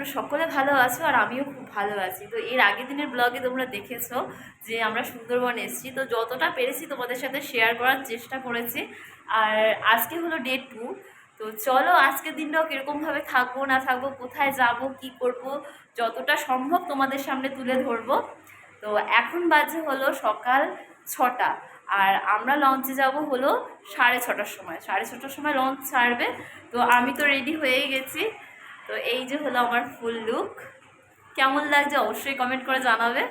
তোমরা সকলে ভালো আছো আর আমিও খুব ভালো আছি। তো এর আগের দিনের ব্লগে তোমরা দেখেছ যে আমরা সুন্দরবন এসেছি। তো যতটা পেরেছি তোমাদের সাথে শেয়ার করার চেষ্টা করেছি। আর আজকে হলো ডে টু তো চলো আজকের দিনটাও কীরকমভাবে থাকব, না থাকব, কোথায় যাব, কি করব, যতটা সম্ভব তোমাদের সামনে তুলে ধরবো। তো এখন বাজে হলো সকাল ছটা। আর আমরা লঞ্চে যাব হলো সাড়ে ছটার সময়। সাড়ে ছটার সময় লঞ্চ ছাড়বে। তো আমি তো রেডি হয়েই গেছি। তো এই যে হলো আমার ফুল লুক। কেমন লাগছে অবশ্যই কমেন্ট করে জানাবে।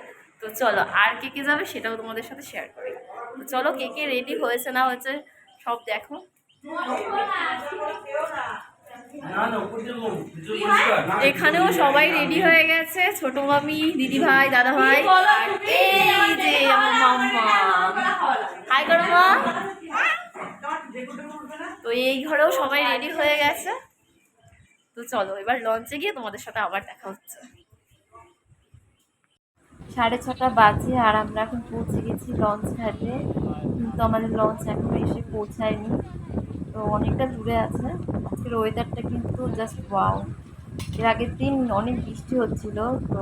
তো চলো আর কে কে যাবে সেটাও তোমাদের সাথে শেয়ার করি। তো চলো কে কে রেডি হয়েছে না হয়েছে সব দেখো। এখানেও সবাই রেডি হয়ে গেছে ছোট মামি দিদি ভাই দাদা ভাই। এই যে আমার মাম্মা। হাই করো মা। তো এই ঘরেও সবাই রেডি হয়ে গেছে। তো চলো, এবার লঞ্চে গিয়ে তোমাদের সাথে আবার দেখা হচ্ছে। সাড়ে ছটা বাজে আর আমরা এখন পৌঁছে গেছি লঞ্চ ঘাটে। কিন্তু আমাদের লঞ্চ এখনও এসে পৌঁছায়নি। তো অনেকটা দূরে আছে। আজকের ওয়েদারটা কিন্তু জাস্ট ওয়াও এর আগের দিন অনেক বৃষ্টি হচ্ছিল, তো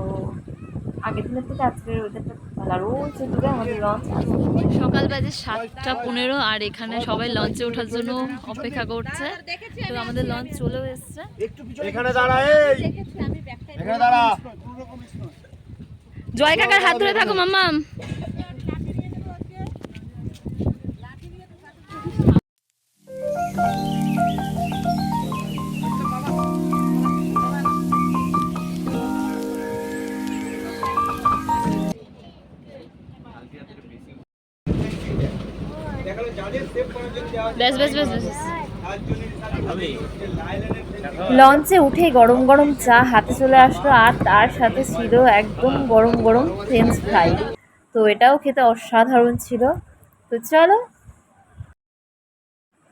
আগের দিনের থেকে আজকের ওয়েদারটা ভালো। আর ওই যে আমাদের লঞ্চ সকাল বাজে সাতটা পনেরো আর এখানে সবাই লঞ্চে ওঠার জন্য অপেক্ষা করছে। তো আমাদের লঞ্চ চলেও এসছে। এখানে দাঁড়া এই! এখানে দাঁড়া। জয় কাকার হাত ধরে থাকো মাম্মা লঞ্চে উঠে গরম গরম চা হাতে চলে আসলো আর তার সাথে ছিল একদম গরম গরম ফ্রেঞ্চ ফ্রাই তো এটাও খেতে অসাধারণ ছিল। তো চলো।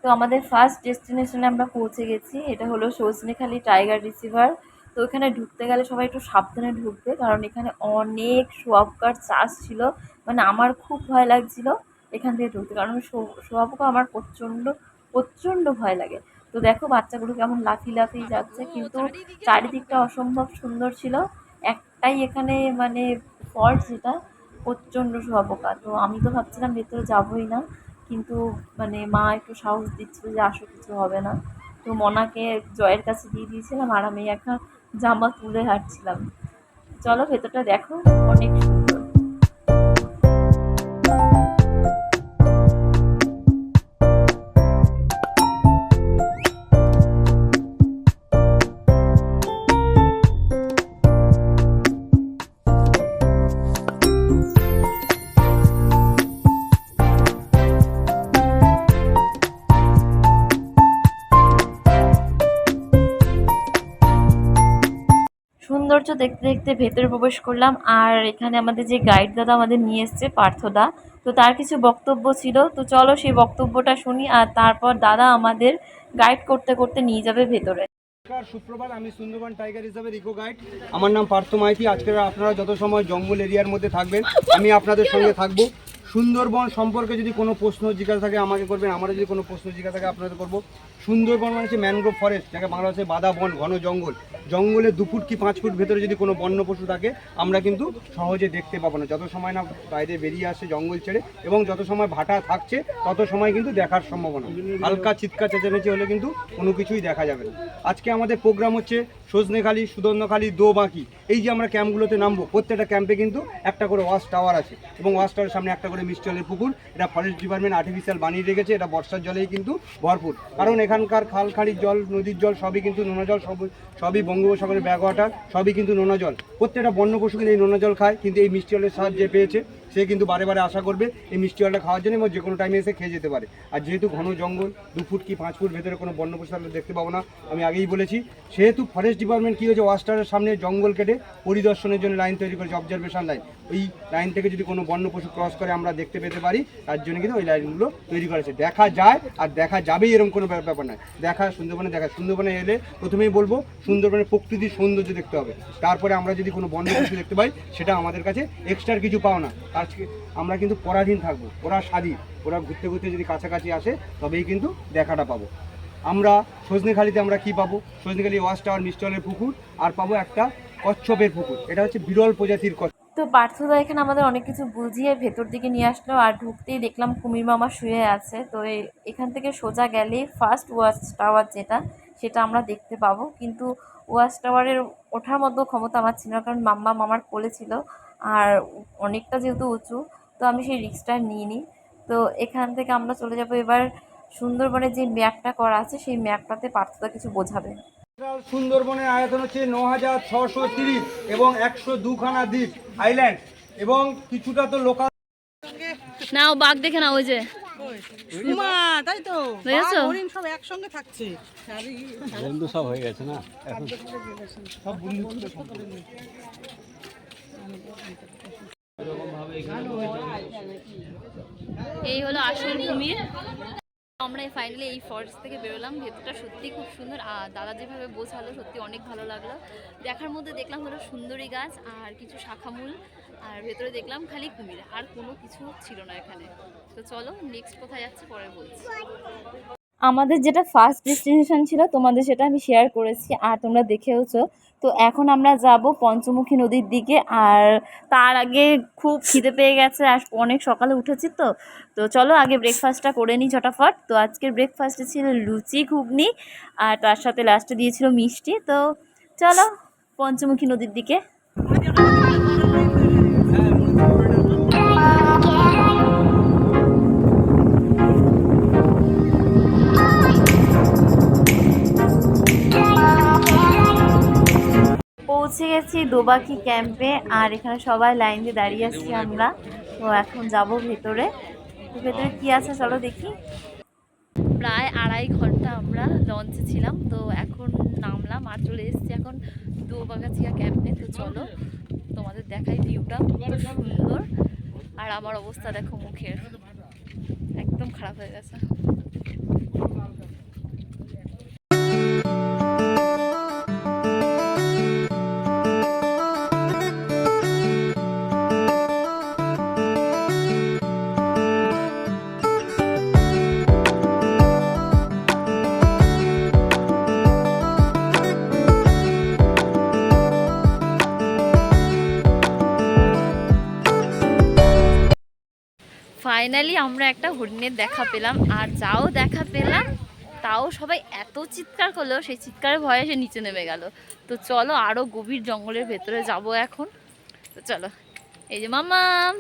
তো আমাদের ফার্স্ট ডেস্টিনেশনে আমরা পৌঁছে গেছি। এটা হলো সজনেখালি টাইগার রিসিভার তো এখানে ঢুকতে গেলে সবাই একটু সাবধানে ঢুকবে, কারণ এখানে অনেক শোয়াপকার চাষ ছিল। মানে আমার খুব ভয় লাগছিল। এখান থেকে ঢুকতে কারণ শোয়াপোকা আমার প্রচণ্ড প্রচণ্ড ভয় লাগে। তো দেখো বাচ্চাগুলো কেমন লাফি লাফি যাচ্ছে কিন্তু চারিদিকটা অসম্ভব সুন্দর ছিল। একটাই এখানে মানে ফল্ট যেটা প্রচণ্ড শোয়াপোকা তো আমি তো ভাবছিলাম ভেতরে যাবোই না কিন্তু মানে মা একটু সাহস দিচ্ছিল যে আসো কিছু হবে না। তো মনাকে জয়ের কাছে দিয়ে দিয়েছিলাম আর আমি একটা জামা তুলে হাঁটছিলাম। চলো ভেতরটা দেখো অনেক সুন্দর। দেখতে দেখতে ভেতরে প্রবেশ করলাম। আর এখানে আমাদের যে গাইড দাদা আমাদের নিয়ে এসছে পার্থদা তো তার কিছু বক্তব্য ছিল। তো চলো সেই বক্তব্যটা শুনি আর তারপর দাদা আমাদের গাইড করতে করতে নিয়ে যাবে ভেতরে। সুপ্রভাত। আমি সুন্দরবন টাইগার হিসাবে রিকো গাইড আমার নাম পার্থ মাইতি। আজকে আপনারা যত সময় জঙ্গল এরিয়ার মধ্যে থাকবেন, আমি আপনাদের সঙ্গে থাকব। সুন্দরবন সম্পর্কে যদি কোনো প্রশ্ন জিজ্ঞাসা থাকে, আমাকে করবেন। আমারও যদি কোনো প্রশ্ন জিজ্ঞাসা থাকে, আপনাদের করব। সুন্দরবন মানে হচ্ছে ম্যানগ্রোভ ফরেস্ট যাকে বাংলা হচ্ছে বাদা বন, ঘন জঙ্গল। জঙ্গলে দু ফুট কি পাঁচ ফুট ভেতরে যদি কোনো বন্য পশু থাকে, আমরা কিন্তু সহজে দেখতে পাবো না। যত সময় না বাইরে বেরিয়ে আসে জঙ্গল ছেড়ে, এবং যত সময় ভাটা থাকছে, তত সময় কিন্তু দেখার সম্ভাবনা। হালকা চিৎকার চেঁচামেচি হলে কিন্তু কোনো কিছুই দেখা যাবে না। আজকে আমাদের প্রোগ্রাম হচ্ছে সজনেখালি সুদর্ণখালি দো বাঁকি। এই যে আমরা ক্যাম্পগুলোতে নামবো, প্রত্যেকটা ক্যাম্পে কিন্তু একটা করে ওয়াশ টাওয়ার আছে। এবং ওয়াশ টাওয়ারের সামনে একটা করে মিষ্টি পুকুর, এটা ফরেস্ট ডিপার্টমেন্ট আর্টিফিশিয়াল বানিয়ে রেখেছে, এটা বর্ষার জলেই কিন্তু ভরপুর। কারণ এখানকার খাল খাড়ির জল, নদীর জল সবই কিন্তু নোনা জল সব, সবই বঙ্গোপসাগরের ব্যাক ওয়াটার, সবই কিন্তু নোনা জল প্রত্যেকটা বন্য পশু কিন্তু এই নোনা জল খায়, কিন্তু এই মিষ্টি জলের সাহায্যে পেয়েছে। সে কিন্তু বারে বারে আশা করবে এই মিষ্টি জলটা খাওয়ার জন্য এবং যে কোনো টাইমে এসে খেয়ে যেতে পারে। আর যেহেতু ঘন জঙ্গল, দু ফুট কি পাঁচ ফুট ভেতরে কোনো বন্য পশু আমরা দেখতে পাবো না, আমি আগেই বলেছি। সেহেতু ফরেস্ট ডিপার্টমেন্ট কী হয়েছে ওয়াস্টারের সামনে জঙ্গল কেটে পরিদর্শনের জন্য লাইন তৈরি করেছে অবজারভেশন লাইন ওই লাইন থেকে যদি কোনো বন্য পশু ক্রস করে, আমরা দেখতে পেতে পারি, তার জন্য কিন্তু ওই লাইনগুলো তৈরি করেছে দেখা যায় আর দেখা যাবেই এরকম কোনো ব্যাপার নয়। দেখা সুন্দরবনে দেখা সুন্দরবনে এলে প্রথমেই বলব, সুন্দরবনের প্রকৃতির সৌন্দর্য দেখতে হবে। তারপরে আমরা যদি কোনো বন্য পশু দেখতে পাই, সেটা আমাদের কাছে এক্সট্রা কিছু পাও না আজকে আমরা কিন্তু পরাধীন থাকব, ওরা স্বাধীন, ওরা ঘুরতে ঘুরতে যদি কাছাকাছি আসে তবেই কিন্তু দেখাটা পাবো। আমরা সজনেখালিতে আমরা কি পাবো? সজনেখালি ওয়াশ টাওয়ার মিস্টলের পুকুর, আর পাবো একটা কচ্ছপের পুকুর। এটা হচ্ছে বিরল প্রজাতির কচ্ছপ। তো পার্থদা এখানে আমাদের অনেক কিছু বুঝিয়ে ভেতর দিকে নিয়ে আসলো, আর ঢুকতেই দেখলাম কুমির মামা শুয়ে আছে। তো এখান থেকে সোজা গেলে ফার্স্ট ওয়াচ টাওয়ার যেটা, সেটা আমরা দেখতে পাবো। কিন্তু ওয়াচ টাওয়ারের ওঠার মতো ক্ষমতা আমার ছিল না, কারণ মাম্মা মামার কোলে ছিল। আর অনেকটা যেহেতু উঁচু তো আমি সেই রিক্সটা নিইনি। তো এখান থেকে আমরা চলে যাব। এবার সুন্দরবনের যে ম্যাপটা করা আছে সেই ম্যাপটাতে পার্থদা কিছু বোঝাবে। সুন্দরবনের আয়তন হচ্ছে ন হাজার ছশো তিরিশ এবং একশো দুখানা দ্বীপ আইল্যান্ড এবং কিছুটা তো লোকাল নাও বাঘ দেখে না ওই যে। মা তাই তো। দেখেছ? হরিণ সব একসঙ্গে থাকছে। বন্ধু সব হয়ে গেছে না? এখন এই হলো আসল কুমির। আমরা ফাইনালি এই ফরেস্ট থেকে বেরোলাম। ভেতরটা সত্যি খুব সুন্দর। আর দাদা যেভাবে বোঝালো সত্যি অনেক ভালো লাগল। দেখার মধ্যে দেখলাম হলো সুন্দরী গাছ আর কিছু শাখামূল। আর ভেতরে দেখলাম খালি কুমির। আর কোনো কিছু ছিল না এখানে। তো চলো নেক্সট কোথায় যাচ্ছে পরে বলছি। আমাদের যেটা ফার্স্ট ডেস্টিনেশন ছিল, তোমাদের সেটা আমি শেয়ার করেছি। আর তোমরা দেখেওছো তো এখন আমরা যাব পঞ্চমুখী নদীর দিকে আর তার আগে খুব খিদে পেয়ে গেছে আর অনেক সকালে উঠেছি তো। তো চলো আগে ব্রেকফাস্টটা করে নিই চটাফট তো আজকের ব্রেকফাস্টে ছিল লুচি, ঘুগনি আর তার সাথে লাস্টে দিয়েছিল মিষ্টি। তো চলো পঞ্চমুখী নদীর দিকে। পৌঁছে গেছি দোবাকি ক্যাম্পে, আর এখানে সবাই লাইন দিয়ে দাঁড়িয়ে আছি আমরা। তো এখন যাব ভেতরে। ভেতরে কি আছে চলো দেখি। প্রায় আড়াই ঘণ্টা আমরা লঞ্চে ছিলাম, তো এখন নামলাম আর চলে এসেছি এখন দোবাগাছিয়া ক্যাম্পে। তো চলো তোমাদের দেখাই ভিউটা কত সুন্দর। আর আমার অবস্থা দেখো মুখের। একদম খারাপ হয়ে গেছে। ফাইনালি আমরা একটা হরিণের দেখা পেলাম আর যাও দেখা পেলাম, তাও সবাই এত চিৎকার করল, সেই চিৎকারের ভয়ে সে নিচে নেমে গেল। তো চলো আরও গভীর জঙ্গলের ভেতরে যাব এখন। তো চলো, এই যে মামাম।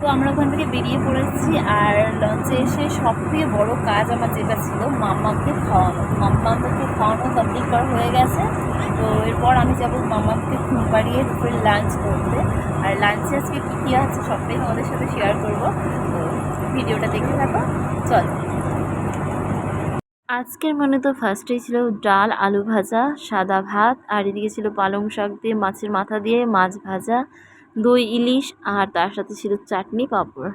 তো আমরা ওখান থেকে বেরিয়ে পড়েছি আর লঞ্চে এসে সব থেকে বড় কাজ আমার যেটা ছিল মাম্মামকে খাওয়ানো। মাম্মামকে খাওয়ানো কমপ্লিট করা হয়ে গেছে। তো এরপর আমি যাব মাম্মামকে ঘুম পাড়িয়ে দুপুরে লাঞ্চ করতে। আর লাঞ্চে আজকে কী কী আছে সবটাই তোমাদের সাথে শেয়ার করব। তো ভিডিওটা দেখে থাকো। চল। আজকের মনে তো ফার্স্টেই ছিল ডাল আলু ভাজা সাদা ভাত আর এদিকে ছিল পালং শাক দিয়ে মাছের মাথা দিয়ে মাছ ভাজা দই ইলিশ আর তার সাথে ছিল চাটনি পাঁপড়।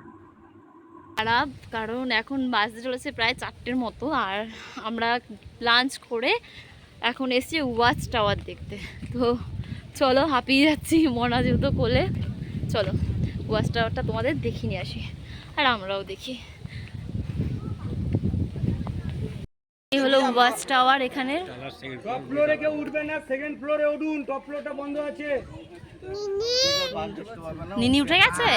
খারাপ কারণ এখন বাজতে চলেছে প্রায় চারটের মতো আর আমরা লাঞ্চ করে এখন এসছি ওয়াচ টাওয়ার দেখতে। তো চলো হাঁপিয়ে যাচ্ছি মনা যেহেতু কোলে। চলো ওয়াচ টাওয়ারটা তোমাদের দেখি নিয়ে আসি আর আমরাও দেখি। এই হলো ওয়াচ টাওয়ার এখানে। টপ ফ্লোরে কেউ উঠবে না সেকেন্ড ফ্লোরে উঠুন টপ ফ্লোরটা বন্ধ আছে। নিনি উঠে গেছে?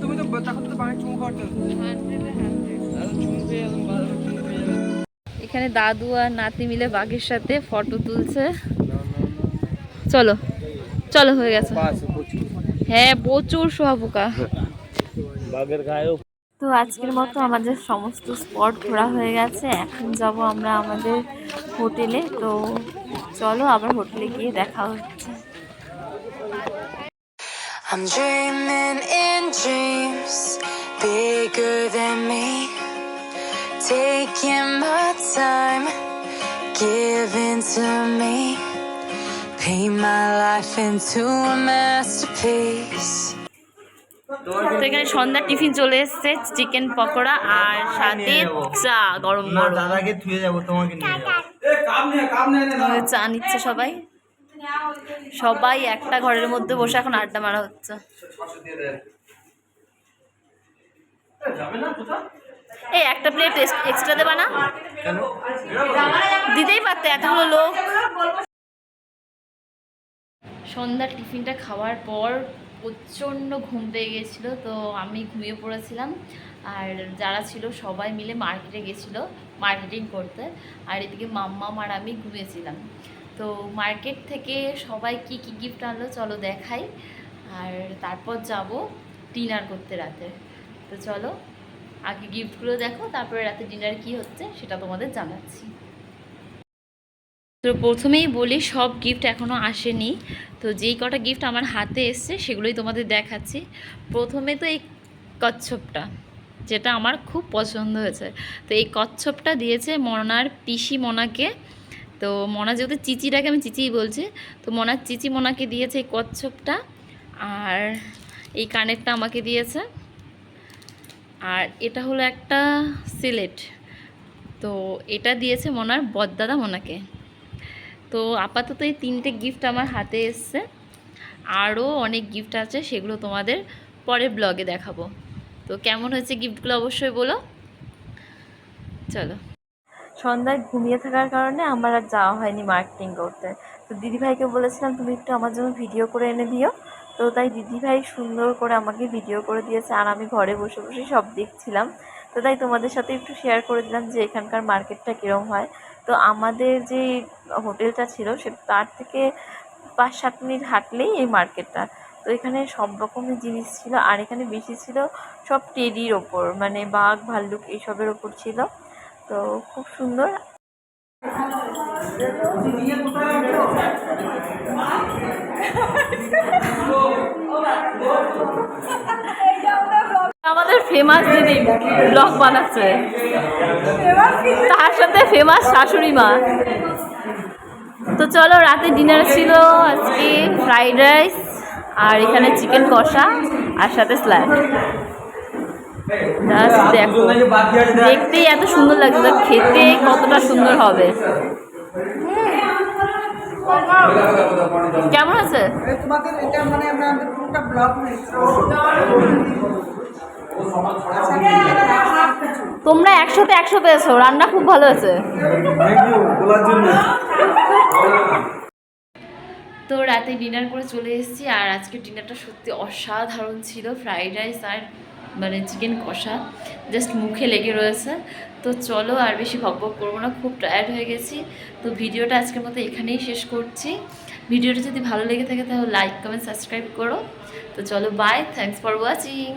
তুমি তো তখন তো বাড়ি চুমু খাওয়াতে এখানে দাদু আর নাতি মিলে বাঘের সাথে ফটো তুলছে। চলো চলো হয়ে গেছে। হ্যাঁ প্রচুর শুয়াপোকা বাঘের গায়েও তো আজকের মতো আমাদের সমস্ত স্পট ঘোরা হয়ে গেছে। এখন যাব আমরা আমাদের হোটেলে তো চলো আবার হোটেলে গিয়ে দেখা হচ্ছে। I'm dreaming in dreams bigger than me. Taking my time, giving to me. Paint my life into a masterpiece. তো এখানে সন্ধ্যার টিফিন চলে এসছে চিকেন পকোড়া আর সাথে চা গরম গরম দাদাকে থুয়ে যাব তোমাকে নিয়ে চা নিচ্ছে সবাই সবাই একটা ঘরের মধ্যে বসে এখন আড্ডা মারা হচ্ছে। এই একটা প্লেট এক্সট্রা দেবা না? দিতেই পারতে এতগুলো লোক। সন্ধ্যার টিফিনটা খাওয়ার পর প্রচণ্ড ঘুম পেয়ে গেছিল, তো আমি ঘুমিয়ে পড়েছিলাম। আর যারা ছিল সবাই মিলে মার্কেটে গেছিল মার্কেটিং করতে। আর এদিকে মাম্মা আর আমি ঘুমিয়েছিলাম। তো মার্কেট থেকে সবাই কি কি গিফট আনলো চলো দেখাই। আর তারপর যাব ডিনার করতে রাতে। তো চলো, আগে গিফটগুলো দেখো, তারপরে রাতে ডিনার কি হচ্ছে সেটা তোমাদের জানাচ্ছি। তো প্রথমেই বলি, সব গিফট এখনও আসেনি। তো যেই কটা গিফট আমার হাতে এসছে সেগুলোই তোমাদের দেখাচ্ছি। প্রথমে তো এই কচ্ছপটা, যেটা আমার খুব পছন্দ হয়েছে। তো এই কচ্ছপটা দিয়েছে মনার পিসি মনাকে। তো মনা যেহেতু চিচিটাকে আমি চিচিই বলছি, তো মনার চিচি মনাকে দিয়েছে এই কচ্ছপটা, আর এই কানেরটা আমাকে দিয়েছে। আর এটা হলো একটা সিলেট, তো এটা দিয়েছে মনার বদদাদা মনাকে। তো আপাতত এই তিনটে গিফট আমার হাতে এসছে। আরও অনেক গিফট আছে, সেগুলো তোমাদের পরের ব্লগে দেখাবো। তো কেমন হয়েছে গিফটগুলো অবশ্যই বলো। চলো। সন্ধ্যায় ঘুমিয়ে থাকার কারণে আমার আর যাওয়া হয়নি মার্কেটিং করতে। তো দিদিভাইকে বলেছিলাম, তুমি একটু আমার জন্য ভিডিও করে এনে দিও। তো তাই দিদিভাই সুন্দর করে আমাকে ভিডিও করে দিয়েছে আর আমি ঘরে বসে বসে সব দেখছিলাম। তো তাই তোমাদের সাথে একটু শেয়ার করে দিলাম যে এখানকার মার্কেটটা কীরকম হয়। তো আমাদের যে হোটেলটা ছিল, সে তার থেকে পাঁচ সাত মিনিট হাঁটলেই এই মার্কেটটা তো এখানে সব রকমের জিনিস ছিল আর এখানে বেশি ছিল সব টেডির ওপর মানে বাঘ, ভাল্লুক এইসবের ওপর ছিল। তো খুব সুন্দর। আমাদের ফেমাস দিদি ব্লগ বানাচ্ছে, তার সাথে ফেমাস শাশুড়ি মা। তো চলো, রাতে ডিনার ছিল আজকে ফ্রাইড রাইস আর এখানে চিকেন কষা আর সাথে স্ল্যাব। জাস্ট দেখো। দেখতেই এত সুন্দর লাগছে, তো খেতে কতটা সুন্দর হবে। কেমন আছে? তোমরা একশোতে একশো পেয়েছ রান্না খুব ভালো হয়েছে। তো রাতে ডিনার করে চলে এসেছি, আর আজকে ডিনারটা সত্যি অসাধারণ ছিল, ফ্রাইড রাইস আর মানে চিকেন কষা জাস্ট মুখে লেগে রয়েছে। তো চলো আর বেশি ভকভক ভক করব না, খুব টায়ার্ড হয়ে গেছি। তো ভিডিওটা আজকের মতো এখানেই শেষ করছি। ভিডিওটা যদি ভালো লেগে থাকে তাহলে লাইক কমেন্ট সাবস্ক্রাইব করো। তো চলো বাই থ্যাংকস ফর ওয়াচিং